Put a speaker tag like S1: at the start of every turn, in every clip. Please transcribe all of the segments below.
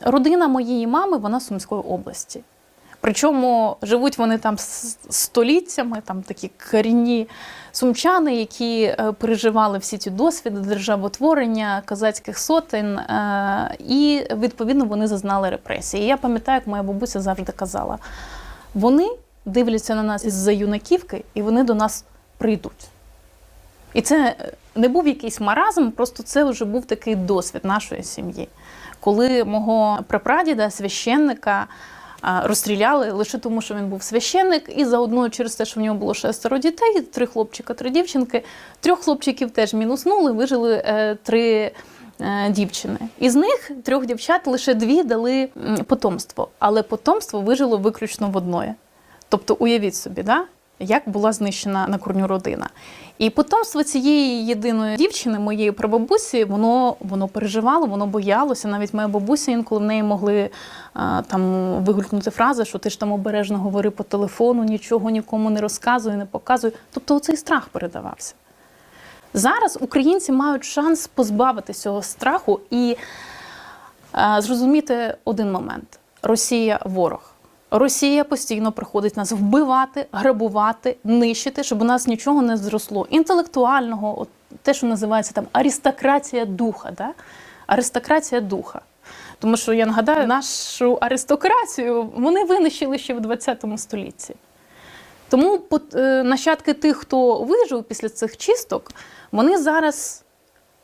S1: Родина моєї мами, вона з Сумської області. Причому живуть вони там століттями, там такі корінні сумчани, які е, переживали всі ці досвіди державотворення козацьких сотень, е, і відповідно вони зазнали репресії. Я пам'ятаю, як моя бабуся завжди казала: вони дивляться на нас із-за юнаківки, і вони до нас прийдуть. І це не був якийсь маразм, просто це вже був такий досвід нашої сім'ї, коли мого прапрадіда, священника, розстріляли лише тому, що він був священник, і заодно через те, що в нього було шестеро дітей, три хлопчика, три дівчинки. Трьох хлопчиків теж мінуснули, вижили е, три. е, Дівчини. Із них трьох дівчат лише дві дали потомство, але потомство вижило виключно в одної. Тобто, уявіть собі, да? Як була знищена на корню родина. І потомство цієї єдиної дівчини, моєї прабабусі, воно, воно переживало, воно боялося. Навіть моя бабуся інколи в неї могли а, там вигулькнути фрази, що ти ж там обережно говори по телефону, нічого нікому не розказуй, не показуй. Тобто оцей страх передавався. Зараз українці мають шанс позбавитися цього страху і е, зрозуміти один момент: Росія ворог. Росія постійно приходить нас вбивати, грабувати, нищити, щоб у нас нічого не зросло. Інтелектуального, от те, що називається там аристократія духа. Да? Аристократія духа. Тому що я нагадаю, нашу аристократію вони винищили ще в 20 столітті. Тому е, нащадки тих, хто вижив після цих чисток, вони зараз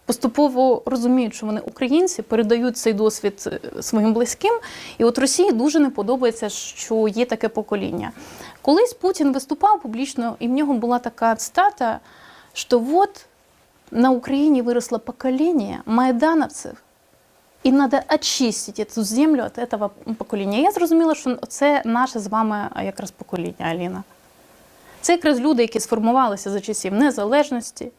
S1: поступово розуміють, що вони українці, передають цей досвід е, своїм близьким. І от Росії дуже не подобається, що є таке покоління. Колись Путін виступав публічно, і в нього була така цитата, що от на Україні виросло покоління майдановців, і треба очистити цю землю від цього покоління. Я зрозуміла, що це наше з вами якраз покоління, Аліна. Це якраз люди, які сформувалися за часів незалежності,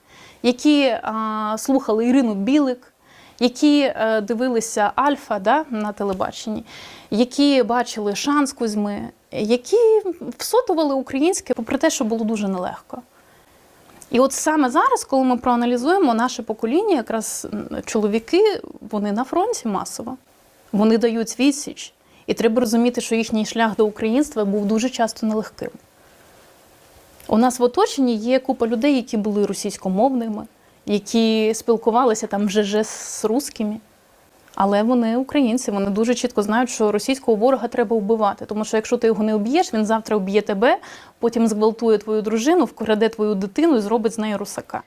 S1: які а, слухали Ірину Білик, які е, дивилися Альфа да, на телебаченні, які бачили шанс Кузьми, які всотували українське, попри те, що було дуже нелегко. І от саме зараз, коли ми проаналізуємо наше покоління, якраз чоловіки, вони на фронті масово. Вони дають відсіч. І треба розуміти, що їхній шлях до українства був дуже часто нелегким. У нас в оточенні є купа людей, які були російськомовними, які спілкувалися там вже же з русскими. Але вони українці, вони дуже чітко знають, що російського ворога треба вбивати. Тому що якщо ти його не об'єш, він завтра вб'є тебе, потім зґвалтує твою дружину, вкраде твою дитину і зробить з неї русака.